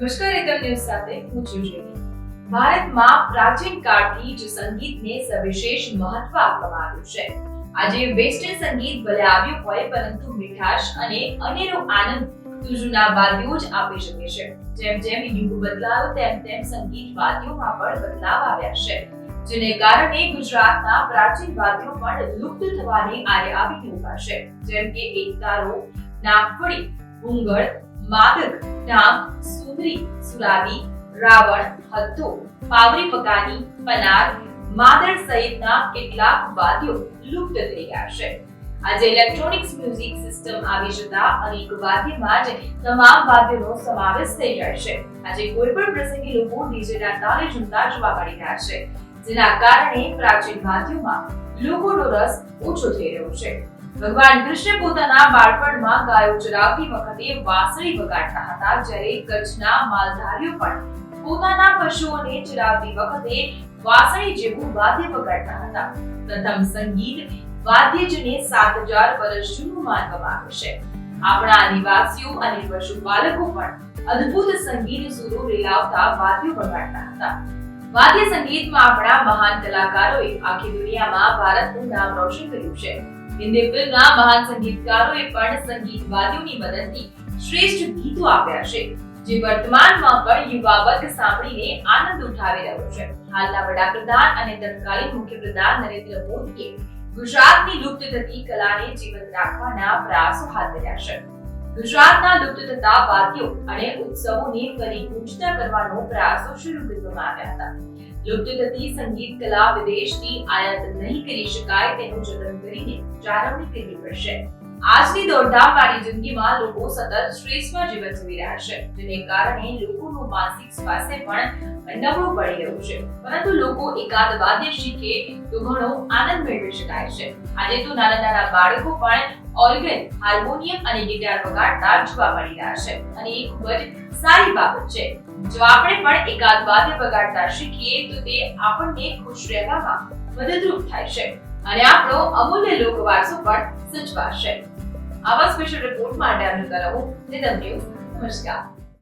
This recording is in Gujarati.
રિધમ ન્યૂઝ સાથે હું છું ભારતમાં પ્રાચીન કાળથી જ સંગીતને સવિશેષ મહત્વ આપવામાં આવ્યું છે આજે વેસ્ટર્ન સંગીત ભલે આવ્યું હોય પરંતુ મીઠાશ અને અનેરો આનંદ જૂના વાદ્યો જ આપી શકે છે જેમ જેમ યુગ બદલાયો તેમ તેમ સંગીત વાદ્યોમાં પણ બદલાવ આવ્યા છે જેને કારણે ગુજરાતના પ્રાચીન વાદ્યો પણ લુપ્ત થવાની આરે આવી ઊભા છે જેમ કે એકતારો નાગફળી ભૂંગળ માદક ઢાંક સુંદરી સુરાવી રાવણ હથ્થો પાવરી પગાની, પનાર, માદર સહિતના કેટલાક વાદ્યો લુપ્ત થઈ ગયા છે. આજે ઇલેક્ટ્રોનિક્સ મ્યુઝિક સિસ્ટમ આવી જતા અનેક વાદ્યમાં જ તમામ વાદ્યોનો સમાવેશ થઈ જાય છે. આજે કોઈ પણ પ્રસંગે લોકો ડીજેના તાલે ઝૂમતા જોવા મળી રહ્યા છે. જેના કારણે પ્રાચીન વાદ્યોમાં લોકોનો રસ ઓછો થઈ રહ્યો છે. ભગવાન કૃષ્ણ પોતાના બાળપણમાં ગાયો ચરાવતી વખતે વાંસળી વગાડતા હતા, જ્યારે કચ્છના માલધારીઓ પણ પોતાના પશુઓને ચરાવતી વખતે વાંસળી જેવું વાદ્ય વગાડતા હતા. પ્રથમ સંગીત વાદ્ય જેને સાત હજાર વર્ષ જૂનું માનવામાં આવે છે. આપણા આદિવાસીઓ અને પશુપાલકો પણ અદ્ભુત સંગીત સુરો રેલાવતા વાદ્યો વગાડતા હતા. વાદ્ય સંગીતમાં આપણા મહાન કલાકારોએ આખી દુનિયામાં ભારતનું નામ રોશન કર્યું છે. હિન્દી ફિલ્મના મહાન સંગીતકારોએ પણ સંગીત વાદ્યોની મદદથી શ્રેષ્ઠ ગીતો આપ્યા છે, જે વર્તમાનમાં પણ યુવા વર્ગ સાંભળીને આનંદ ઉઠાવી રહ્યો છે. હાલના વડાપ્રધાન અને તત્કાલીન મુખ્યપ્રધાન નરેન્દ્ર મોદીએ ગુજરાતની લુપ્ત થતી કલાને જીવંત રાખવાના પ્રયાસો હાથ ધર્યા છે. ગુજરાતના લુપ્ત થતા વાદ્યો અને ઉત્સવોને ફરી ગુંજતા કરવાનો પ્રયાસો શરૂ કરવામાં આવ્યા હતા. લુપ્ત થતી સંગીત કલા વિદેશથી આયાત નહીં કરી શકાય તેનું જતન કરીને જાળવણી કરવી પડશે. આજની દોડધામ વાળી જિંદગીમાં લોકો સતત સ્ટ્રેસમાં જીવન જીવી રહ્યા છે, જેને કારણે લોકોનું માનસિક સ્વાસ્થ્ય પણ નબળું પડી રહ્યું છે. પરંતુ લોકો એકાદ વાદ્ય શીખે તો ઘણો આનંદ મેળવી શકાય છે. આજે તો નાના નાના બાળકો પણ ઓર્ગન હાર્મોનિયમ અને ગિટાર વગાડતા જોવા મળી રહ્યા છે. અને એ ખૂબ જ સારી બાબત છે. જો આપણે પણ એકાદ વાદ્ય વગાડતા શીખીએ, તો તે આપણને ખુશ રહેવામાં મદદરૂપ થાય છે અને આપણો અમૂલ્ય લોકવારસો પણ સચવાશે. આવા સ્પેશિયલ રિપોર્ટ માટે આપણે રહો. નિદમ ન્યૂઝ, નમસ્કાર.